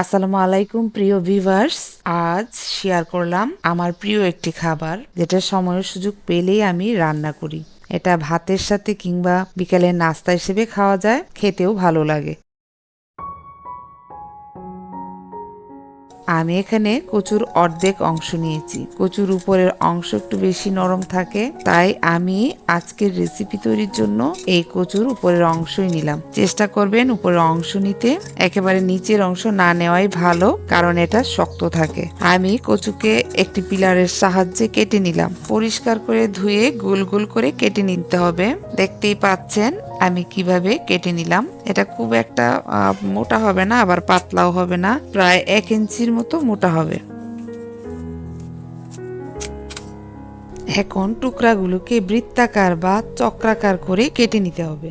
আসসালামু আলাইকুম, প্রিয় ভিভার্স আজ শেয়ার করলাম আমার প্রিয় একটি খাবার, যেটা সময় সুযোগ পেলেই আমি রান্না করি। এটা ভাতের সাথে কিংবা বিকালের নাস্তা হিসেবে খাওয়া যায়, খেতেও ভালো লাগে। আমি এখানে কচুর অর্ধেক অংশ নিয়েছি। কচুর উপরের অংশ একটু বেশি নরম থাকে, তাই আমি আজকের রেসিপি তৈরির জন্য এই কচুর উপরের অংশই নিলাম। চেষ্টা করবেন উপরের অংশ নিতে, একেবারে নিচের অংশ না নেওয়াই ভালো, কারণ এটা শক্ত থাকে। আমি কচুকে একটি পিলারের সাহায্যে কেটে নিলাম। পরিষ্কার করে ধুয়ে গোল গোল করে কেটে নিতে হবে। দেখতেই পাচ্ছেন আমি কীভাবে কেটে নিলাম? এটা খুব একটা মোটা হবে না, আবার পাতলাও হবে না, প্রায় এক ইঞ্চির মতো মোটা হবে। এখন টুকরাগুলোকে বৃত্তাকার বা চক্রাকার করে কেটে নিতে হবে।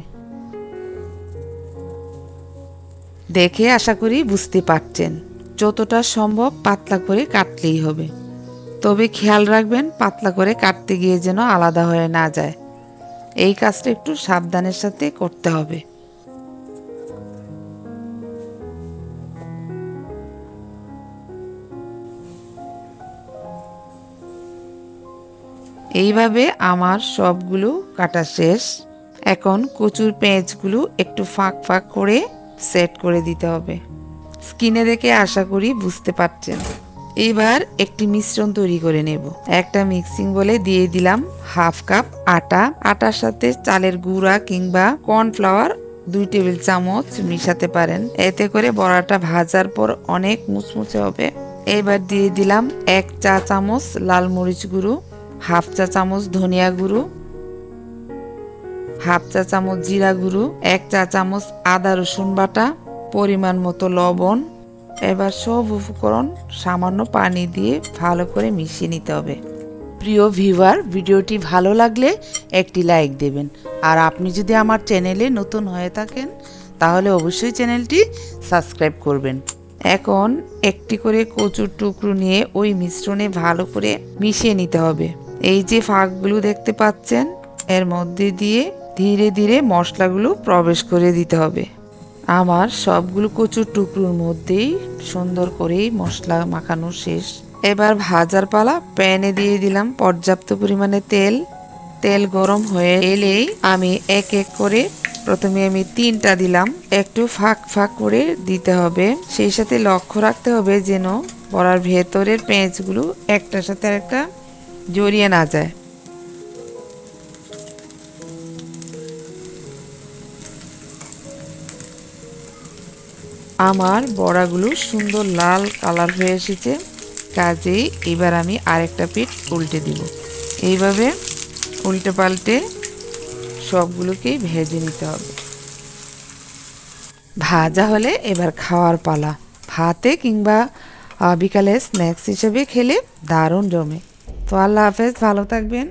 দেখে আশা করি বুঝতে পারছেন। যতটা সম্ভব পাতলা করে কাটলেই হবে। তবে খেয়াল রাখবেন, পাতলা করে কাটতে গিয়ে যেন আলাদা হয়ে না যায়। এই কাজটা একটু সাবধানের সাথে করতে হবে। এইভাবে আমার সবগুলো কাটা শেষ। এখন কচুর পেঁয়াজগুলো একটু ফাঁক ফাঁক করে সেট করে দিতে হবে। স্কিনে দেখে আশা করি বুঝতে পারছেন। এবার একটি মিশ্রণ তৈরি করে নেব। একটা মিক্সিং বলে দিয়ে দিলাম হাফ কাপ আটা। আটার সাথে চালের গুঁড়া কিংবা কর্নফ্লাওয়ার দুই টেবিল চামচ মিশাতে পারেন। এতে করে বড়াটা ভাজার পর অনেক মুচমুচে হবে। এবার দিয়ে দিলাম এক চা চামচ লাল মরিচ গুঁড়ো, হাফ চা চামচ ধনিয়া গুঁড়ো, হাফ চা চামচ জিরা গুঁড়ো, এক চা চামচ আদা রসুন বাটা, পরিমাণ মতো লবণ এবার সব উপকরণ সামান্য পানি দিয়ে ভালো করে মিশিয়ে নিতে হবে। প্রিয় ভিউয়ার, ভিডিওটি ভালো লাগলে একটি লাইক দেবেন। আর আপনি যদি আমার চ্যানেলে নতুন হয়ে থাকেন, তাহলে অবশ্যই চ্যানেলটি সাবস্ক্রাইব করবেন। এখন একটি করে কচুর টুকরো নিয়ে ওই মিশ্রণে ভালো করে মিশিয়ে নিতে হবে। এই যে ফাঁকগুলো দেখতে পাচ্ছেন, এর মধ্যে দিয়ে ধীরে ধীরে মশলাগুলো প্রবেশ করে দিতে হবে। আমার সবগুলো কচুর টুকরোর মধ্যেই সুন্দর করেই মশলা মাখানো শেষ। এবার ভাজার পালা প্যানে দিয়ে দিলাম পর্যাপ্ত পরিমাণে তেল। তেল গরম হয়ে এলেই আমি এক এক করে প্রথমে আমি তিনটা দিলাম। একটু ফাঁক ফাঁক করে দিতে হবে। সেই সাথে লক্ষ্য রাখতে হবে যেন বড়ার ভেতরের পেঁয়াজগুলো একটার সাথে একটা জড়িয়ে না যায়। আমার বড়াগুলো সুন্দর লাল কালার হয়ে এসেছে। কাজেই এবার আমি আরেকটা পিঠ উল্টে দিব। এইভাবে উল্টে পাল্টে সবগুলোকেই ভেজে নিতে হবে। ভাজা হলে এবার খাওয়ার পালা। ভাতে কিংবা বিকালে স্ন্যাক্স হিসেবে খেলে দারুণ জমে। তো আল্লাহ হাফেজ, ভালো থাকবেন।